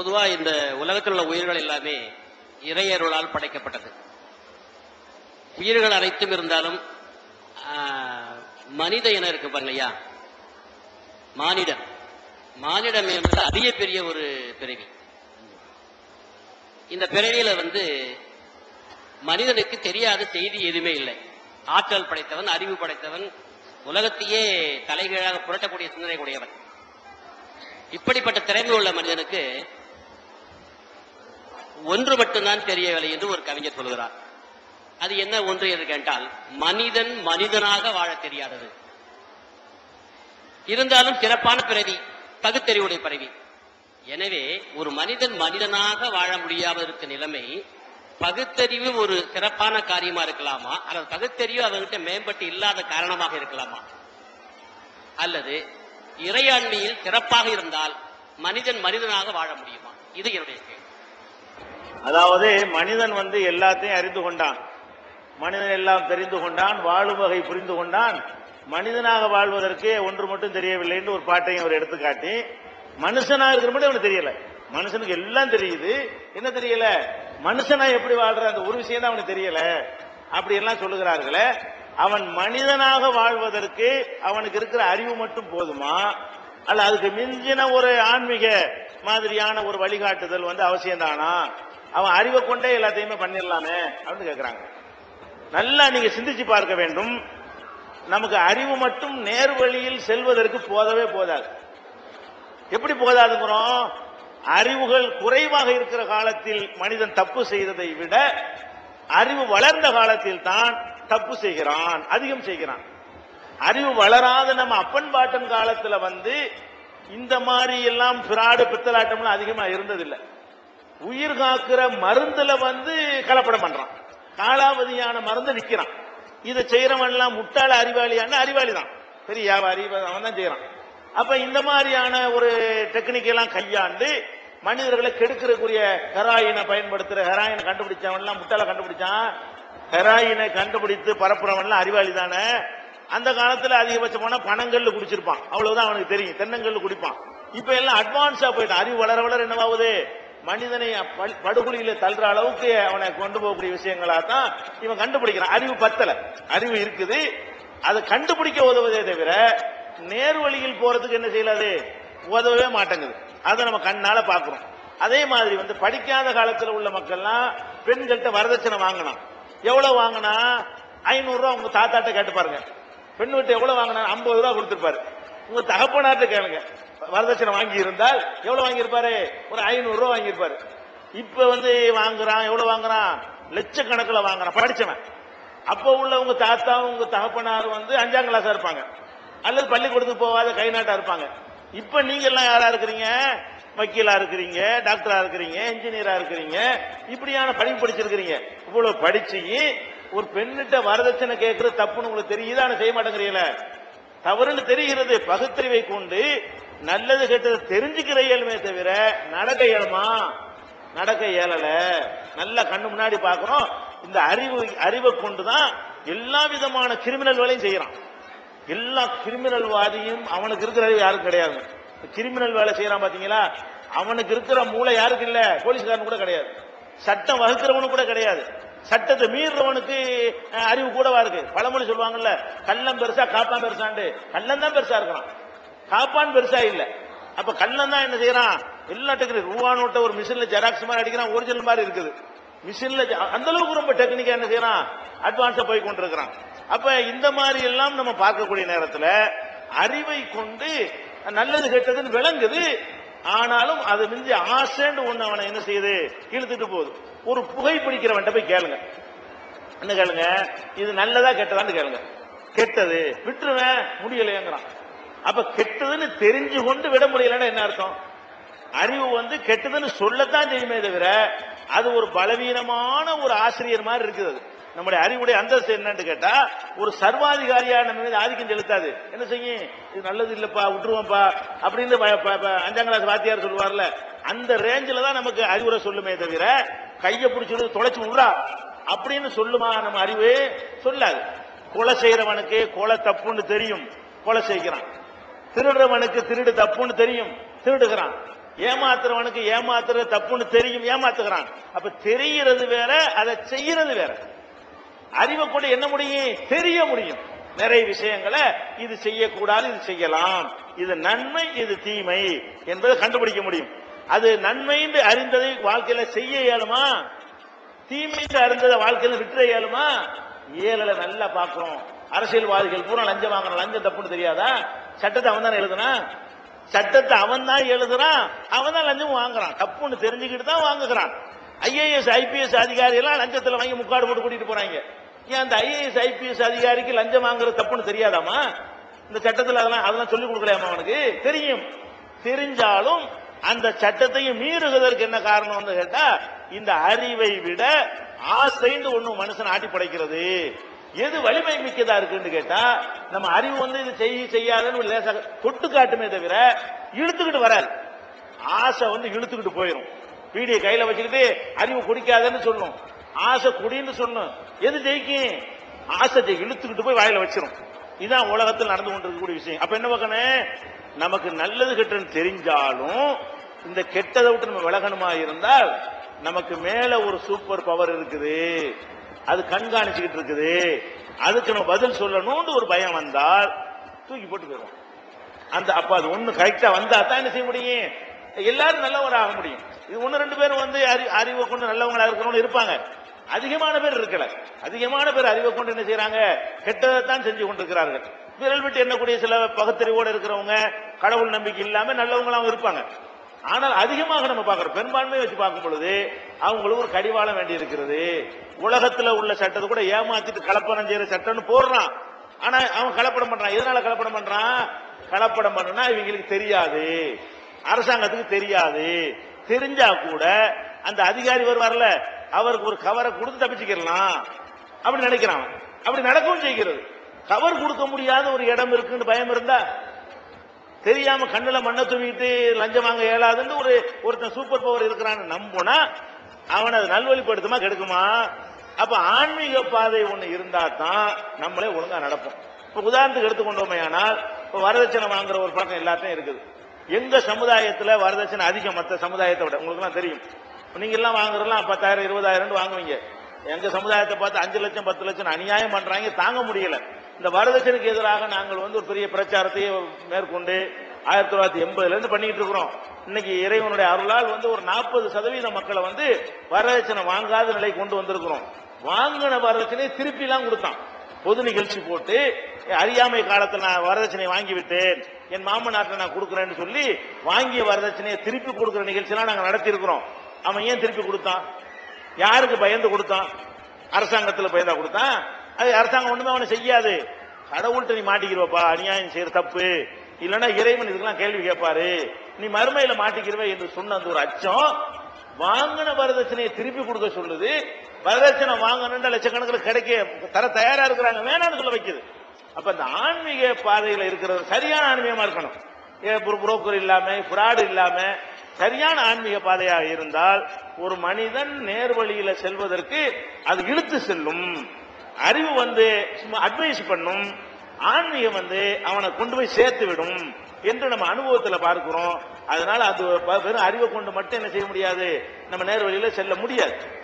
பொதுவா இந்த உலகத்தில் உள்ள உயிர்கள் எல்லாமே இறையருளால் படைக்கப்பட்டது. உயிர்கள் அனைத்தும் இருந்தாலும் ஆஹ், மனித இனம் இருக்கு பாருங்கய்யா. மானிடம். மானிடம் என்பது அதிக பெரிய ஒரு பிறவி. இந்த பிறவியில வந்து மனிதனுக்கு தெரியாத செய்தி எதுவுமே இல்லை. ஆற்றல் படைத்தவன் அறிவு படைத்தவன் உலகத்தையே தலைகீழாக புரட்டக்கூடிய சிந்தனை உடையவன் இப்படிப்பட்ட திறமை உள்ள மனிதனுக்கு ஒன்று மட்டும்தான் தெரியவில்லை என்று ஒரு கவிஞர் சொல்கிறார். அது என்ன ஒன்று என்று கேட்டால் மனிதன் மனிதனாக வாழ தெரியாதது. இருந்தாலும் சிறப்பான பிறவி பகுத்தறிவுடைய பிறவி எனவே ஒரு மனிதன் மனிதனாக வாழ முடியாமல் இருக்க நிலைமை பகுத்தறிவு ஒரு சிறப்பான காரியமா இருக்கலாமா? அல்லது பகுத்தறிவு அவர்கிட்ட மேம்பட்டு இல்லாத காரணமாக இருக்கலாமா? அல்லது இறையாண்மையில் சிறப்பாக இருந்தால் மனிதன் மனிதனாக வாழ முடியுமா? இது என்னுடைய கேள்வி. அதாவது மனிதன் வந்து எல்லாத்தையும் அறிந்து கொண்டான். மனிதன் எல்லாம் தெரிந்து கொண்டான் வாழும் வகை புரிந்து கொண்டான். மனிதனாக வாழ்வதற்கு ஒன்று மட்டும் தெரியவில்லைன்னு ஒரு பாட்டையும் அவர் எடுத்துக்காட்டி மனுஷனாக இருக்கிற மட்டும் அவனுக்கு தெரியல. மனுஷனுக்கு எல்லாம் தெரியுது. என்ன தெரியல? மனுஷனா எப்படி வாழ்ற? அந்த ஒரு விஷயம் தான் அவனுக்கு தெரியல. அப்படி எல்லாம் சொல்லுகிறார்களே அவன் மனிதனாக வாழ்வதற்கு அவனுக்கு இருக்கிற அறிவு மட்டும் போதுமா? அல்ல அதுக்கு மிஞ்சின ஒரு ஆன்மீக மாதிரியான ஒரு வழிகாட்டுதல் வந்து அவசியம்தானா? அவன் அறிவை கொண்டே எல்லாத்தையுமே பண்ணிடலாமே அப்படின்னு கேட்கிறாங்க நல்லா நீங்க சிந்திச்சு பார்க்க வேண்டும். நமக்கு அறிவு மட்டும் நேர் வழியில் செல்வதற்கு போதவே போதாது. எப்படி போதாதுங்கிறோம்? அறிவுகள் குறைவாக இருக்கிற காலத்தில் மனிதன் தப்பு செய்ததை விட அறிவு வளர்ந்த காலத்தில் தான் தப்பு செய்கிறான் அதிகம் செய்கிறான். அறிவு வளராத நம்ம அப்பன் பாட்டன் காலத்துல வந்து இந்த மாதிரி எல்லாம் பிராடு பித்தலாட்டம்லாம் அதிகமா இருந்ததில்லை. உயிர் காக்கிற மருந்துல வந்து கலப்படம் பண்றான். காலாவதியான மருந்து விற்கிறான் இதை செய்யறவன் எல்லாம் முட்டாள அறிவாளியான அறிவாளி தான் பெரிய வியாபாரி அவன் தான் செய்யறான் அப்ப இந்த மாதிரியான ஒரு டெக்னிக் எல்லாம் கையாண்டு மனிதர்களை கெடுக்கிறக்குரிய ஹெராயினை பயன்படுத்துற ஹெராயினை கண்டுபிடிச்சவன் எல்லாம் முட்டாள கண்டுபிடிச்சான். ஹெராயினை கண்டுபிடித்து பரப்புறவன் எல்லாம் அறிவாளி தானே அந்த காலத்துல அதிகபட்சம் போனா பணங்கள்ல குடிச்சிருப்பான். அவ்வளவுதான் அவனுக்கு தெரியும். தென்னங்கள்ல குடிப்பான். இப்ப எல்லாம் அட்வான்ஸா போயிட்டான். அறிவு வளர வளர என்னவாகுது? மனிதனை படுகொலியில தள்ளுற அளவுக்கு அவனை கொண்டு போகக்கூடிய விஷயங்களா தான் இவன் கண்டுபிடிக்கிறான். அறிவு பத்தல. அறிவு இருக்குது. அதை கண்டுபிடிக்க உதவுதே தவிர நேர் வழியில் போறதுக்கு என்ன செய்யலாது உதவவே மாட்டேங்குது. அதை நம்ம கண்ணால பாக்குறோம். அதே மாதிரி வந்து படிக்காத காலத்துல உள்ள மக்கள்லாம் பெண்கள்கிட்ட வரதட்சணை வாங்கணும். எவ்வளவு வாங்கினா? ஐநூறுரூவா உங்க தாத்தாட்ட கேட்டு பாருங்க. பெண் வீட்டு எவ்வளவு வாங்கினா? ஐம்பது ரூபா கொடுத்துருப்பாரு. உங்க தகப்பனார்ட்ட கேளுங்க. வரதட்சணை வாங்கி இருந்தால் எவ்வளவு வாங்கியிருப்பாரு? ஒரு ஐநூறு ரூபா வாங்கியிருப்பாரு. இப்ப வந்து வாங்குறான் எவ்வளவு வாங்குறான்? லட்சக்கணக்கில் வாங்குறான் படிச்சவன். அப்ப உள்ள உங்க தாத்தா உங்க தகப்பனார் வந்து அஞ்சாம் கிளாஸா இருப்பாங்க. அல்லது பள்ளிக்கூடத்துக்கு போகாத கை நாட்டா இருப்பாங்க. இப்ப நீங்க எல்லாம் யாரா இருக்கிறீங்க? வக்கீலா இருக்கிறீங்க டாக்டரா இருக்கிறீங்க இன்ஜினியரா இருக்கிறீங்க. இப்படியான படிப்பு படிச்சிருக்கிறீங்க. இவ்வளவு படிச்சு ஒரு பெண்ணிட்ட வரதட்சணை கேட்கறது தப்புன்னு உங்களுக்கு தெரியுது? ஆனா செய்ய மாட்டேங்கிறீங்களே. தவறுன்னு தெரிகிறது பகுத்தறிவை கொண்டு நல்லது கெட்டது தெரிஞ்சுக்கிற இயலுமே தவிர நடக்க இயலுமா? நடக்க இயலல. நல்லா கண்ணு முன்னாடி பாக்குறோம் இந்த அறிவு அறிவை கொண்டுதான் எல்லா விதமான கிரிமினல் வேலையும் செய்யறான். எல்லா கிரிமினல் வாதியும் அவனுக்கு இருக்கிற அறிவு யாரும் கிடையாது. கிரிமினல் வேலை செய்யறான் பாத்தீங்களா? அவனுக்கு இருக்கிற மூளை யாருக்கு இல்ல? போலீஸ்காரன் கூட கிடையாது. சட்டம் வகுக்கிறவனுக்கு கூட கிடையாது. சட்டத்தை மீறுறவனுக்கு அறிவு கூடவா இருக்கு? பழமொழி சொல்லுவாங்கல்ல கள்ளம் பெருசா காப்பான் பெருசாண்டு கள்ளம் தான் பெருசா இருக்கிறான் காப்பான் பெருசா இல்ல. அப்ப கண்ணன் தான் என்ன செய்யறான்? எல்லா டெக்னிக் ரூபா நோட்டை ஒரு மிஷின்ல ஜெராக்ஸ் மாதிரி அடிக்கிறான் ஒரிஜினல் மாதிரி இருக்குது. மிஷின்ல அந்த அளவுக்கு ரொம்ப டெக்னிக்கா என்ன செய்யறான்? அட்வான்ஸா போய் கொண்டிருக்கிறான். அப்ப இந்த மாதிரி எல்லாம் நம்ம பார்க்கக்கூடிய நேரத்துல அறிவை கொண்டு நல்லது கெட்டதுன்னு விளங்குது. ஆனாலும் அது மிஞ்சி ஆசைன்னு ஒண்ணு அவனை என்ன செய்யுது? இழுத்துட்டு போகுது. ஒரு புகை பிடிக்கிறவன்ட்ட போய் கேளுங்க. என்ன கேளுங்க? இது நல்லதா கெட்டதான்னு கேளுங்க. கெட்டது. விட்டுருவேன் முடியலையேங்கிறான். அப்ப கெட்டதுன்னு தெரிஞ்சு கொண்டு விட முடியலன்னா என்ன அர்த்தம்? அறிவு வந்து கெட்டதுன்னு சொல்லத்தான் தெரியுமே தவிர அது ஒரு பலவீனமான ஒரு ஆசிரியர் மாதிரி இருக்குது. நம்முடைய அறிவுடைய அந்தஸ்து என்னன்னு கேட்டா ஒரு சர்வாதிகாரியா நம்ம மீது ஆதிக்கம் செலுத்தாது. என்ன செய்யும்? இது நல்லது இல்லப்பா விட்டுருவோம்ப்பா அப்படின்னு அஞ்சாம் கிளாஸ் வாத்தியார் சொல்லுவார்ல அந்த ரேஞ்சில தான் நமக்கு அறிவுரை சொல்லுமே தவிர கையை பிடிச்சிட்டு தொலைச்சு விடுறா அப்படின்னு சொல்லுமா நம்ம அறிவு? சொல்லாது. கொலை செய்யறவனுக்கு கொலை தப்புன்னு தெரியும். கொலை செய்கிறான். திருடுறவனுக்கு திருடு தப்புன்னு தெரியும். திருடுகிறான். ஏமாத்துறவனுக்கு ஏமாத்துறது தப்புன்னு தெரியும். ஏமாத்துகிறான். அப்ப தெரிகிறது வேற அதை செய்யறது வேற. அறிவை கொண்டு என்ன முடியும்? தெரிய முடியும். நிறைய விஷயங்களை இது செய்யக்கூடாது இது செய்யலாம். இது நன்மை இது தீமை என்பதை கண்டுபிடிக்க முடியும். அது நன்மை என்று அறிந்ததை வாழ்க்கையில செய்ய இயலுமா? தீமை என்று அறிந்ததை வாழ்க்கையில விட்டுற இயலுமா? இயலலை நல்லா பார்க்கிறோம். அரசியல்வாதிகள் பூரா லஞ்சம் வாங்குறான் லஞ்சம் தப்புன்னு தெரியாதா? சட்டத்தை அவன் தானே எழுதுனான் சட்டத்தை அவன் தான் எழுதுறான். அவன் தான் லஞ்சம் வாங்குறான். தப்புன்னு தெரிஞ்சுக்கிட்டு தான் வாங்குகிறான். ஐஏஎஸ் ஐபிஎஸ் அதிகாரி எல்லாம் லஞ்சத்தில் வாங்கி முக்காடு போட்டு கூட்டிட்டு போறாங்க. ஏன் அந்த ஐஏஎஸ் ஐபிஎஸ் அதிகாரிக்கு லஞ்சம் வாங்குறது தப்புன்னு தெரியாதாமா இந்த சட்டத்தில் அதெல்லாம் அதெல்லாம் சொல்லிக் கொடுக்கலாமா அவனுக்கு? தெரியும். தெரிஞ்சாலும் அந்த சட்டத்தையும் மீறுவதற்கு என்ன காரணம் வந்து கேட்டா இந்த அறிவை விட ஆசைன்னு ஒண்ணு மனுஷன் ஆட்டி படைக்கிறது எது வலிமை மிக்கதா இருக்குன்னு கேட்டா நம்ம அறிவு வந்து இது செய்ய செய்யாதுன்னு லேசாக தொட்டு காட்டுமே தவிர இழுத்துக்கிட்டு வராது. ஆசை வந்து இழுத்துக்கிட்டு போயிடும் பீடியை கையில வச்சுக்கிட்டு அறிவு குடிக்காதன்னு சொல்லும். ஆசை குடின்னு சொல்லும். எது ஜெயிக்கும்? ஆசை இழுத்துக்கிட்டு போய் வாயில வச்சிரும். இதுதான் உலகத்தில் நடந்து கொண்டிருக்கக்கூடிய விஷயம். அப்ப என்ன பார்க்கணும்? நமக்கு நல்லது கெட்டன்னு தெரிஞ்சாலும் இந்த கெட்டதை விட்டு நம்ம விலகணுமா இருந்தால் நமக்கு மேல ஒரு சூப்பர் பவர் இருக்குது. அது கண்காணிச்சுக்கிட்டு இருக்குது. அதுக்கு நம்ம பதில் சொல்லணும்னு ஒரு பயம் வந்தால் தூக்கி போட்டு போயிடுவோம் அந்த அப்ப அது ஒண்ணு கரெக்டா வந்தா தான் என்ன செய்ய முடியும்? எல்லாரும் நல்லவங்களாக ஆக முடியும். இது ஒன்னு ரெண்டு பேரும் வந்து அறி- அறிவை கொண்டு நல்லவங்களா இருக்கிறவங்க இருப்பாங்க. அதிகமான பேர் இருக்கல. அதிகமான பேர் அறிவை கொண்டு என்ன செய்யறாங்க கெட்டதை தான் செஞ்சு கொண்டிருக்கிறார்கள். விரல் விட்டு எண்ணக்கூடிய சில பகுத்தறிவோடு இருக்கிறவங்க கடவுள் நம்பிக்கை இல்லாம நல்லவங்களாவும் இருப்பாங்க. ஆனால் அதிகமாக நம்ம பார்க்கிறோம். பெரும்பான்மையை வச்சு பார்க்கும் பொழுது அவங்களுக்கு ஒரு கடிவாளம் வேண்டி இருக்கிறது. உலகத்துல உள்ள சட்டத்தை கூட ஏமாத்திட்டு கலப்படம் செய்யற சட்டம்னு போடுறான். ஆனா அவன் கலப்படம் பண்றான். எதனால கலப்படம் பண்றான்? கலப்படம் பண்ணனா இவங்களுக்கு தெரியாது. அரசாங்கத்துக்கு தெரியாது. தெரிஞ்சா கூட அந்த அதிகாரி வருவார்ல அவருக்கு ஒரு கவரை கொடுத்து தப்பிச்சுக்கலாம் அப்படி நினைக்கிறான். அப்படி நடக்கவும் செய்கிறது. கவர் கொடுக்க முடியாத ஒரு இடம் இருக்குன்னு பயம் இருந்தா தெரியாம கண்ணுல மண்ணை தூவிட்டு லஞ்சம் வாங்க இயலாதுன்னு ஒரு ஒருத்தன் சூப்பர் பவர் இருக்கிறான்னு நம்புனா அவன் அது நல்வழிப்படுத்துமா கெடுக்குமா? அப்ப ஆன்மீக பாதை ஒண்ணு இருந்தா தான் நம்மளே ஒழுங்கா நடப்போம். இப்ப உதாரணத்துக்கு எடுத்துக்கொண்டோமே ஆனால் இப்ப வரதட்சணை வாங்குற ஒரு பழக்கம் எல்லாத்தையும் இருக்குது. எங்க சமுதாயத்துல வரதட்சணை அதிகம்? மற்ற சமுதாயத்தை விட. உங்களுக்கு எல்லாம் தெரியும் நீங்க எல்லாம் வாங்குறதெல்லாம் பத்தாயிரம் இருபதாயிரம் வாங்குவீங்க. எங்க சமுதாயத்தை பார்த்து அஞ்சு லட்சம் பத்து லட்சம் அநியாயம் பண்றாங்க தாங்க முடியல. இந்த வரதட்சணைக்கு எதிராக நாங்கள் வந்து ஒரு பெரிய பிரச்சாரத்தையே மேற்கொண்டு ஆயிரத்தி தொள்ளாயிரத்தி எண்பதுல இருந்து பண்ணிட்டு இருக்கிறோம். இன்னைக்கு இறைவனுடைய அருளால் வந்து ஒரு நாற்பது சதவீத மக்களை வந்து வரதட்சணை வாங்காத நிலை கொண்டு வந்திருக்கிறோம். வாங்கின வரதட்சணையை திருப்பி எல்லாம் கொடுத்தான். பொது நிகழ்ச்சி போட்டு அறியாமை காலத்தில் நான் வரதட்சணை வாங்கிவிட்டேன். என் மாமனார்ட்ட நான் கொடுக்குறேன்னு சொல்லி வாங்கிய வரதட்சணையை திருப்பி கொடுக்குற நிகழ்ச்சியெல்லாம் நாங்கள் நடத்தி இருக்கிறோம் அவன் ஏன் திருப்பி கொடுத்தான்? யாருக்கு பயந்து கொடுத்தான்? அரசாங்கத்தில் பயந்தா கொடுத்தான்? அது அரசாங்கம் ஒண்ணுமே அவனை செய்யாது. கடவுள்கிட்ட நீ மாட்டிக்கிறவப்பா அநியாயம் செய்யற தப்பு. இல்லைன்னா இறைவன் இதுக்கெல்லாம் கேள்வி கேட்பாரு. நீ மறுமையில மாட்டிக்கிறவ என்று சொன்ன அந்த ஒரு அச்சம் வாங்கின வரதட்சணையை திருப்பி கொடுக்க சொல்லுது. வரதட்சணை வாங்கணுன்ற லட்சக்கணக்கில் கிடைக்க தர தயாரா இருக்கிறாங்க. வேணாம்னு சொல்ல வைக்குது. அப்ப இந்த ஆன்மீக பாதையில இருக்கிறது சரியான ஆன்மீகமா இருக்கணும். புரோக்கர் இல்லாம ஃப்ராடு இல்லாம சரியான ஆன்மீக பாதையாக இருந்தால் ஒரு மனிதன் நேர்வழியில செல்வதற்கு அது இழுத்து செல்லும். அறிவு வந்து சும்மா அட்வைஸ் பண்ணும். ஆன்மீகம் வந்து அவனை கொண்டு போய் சேர்த்து விடும் என்று நம்ம அனுபவத்தில் பார்க்கிறோம். அதனால அது வெறும் அறிவை கொண்டு மட்டும் என்ன செய்ய முடியாது? நம்ம நேர்வழியில் செல்ல முடியாது.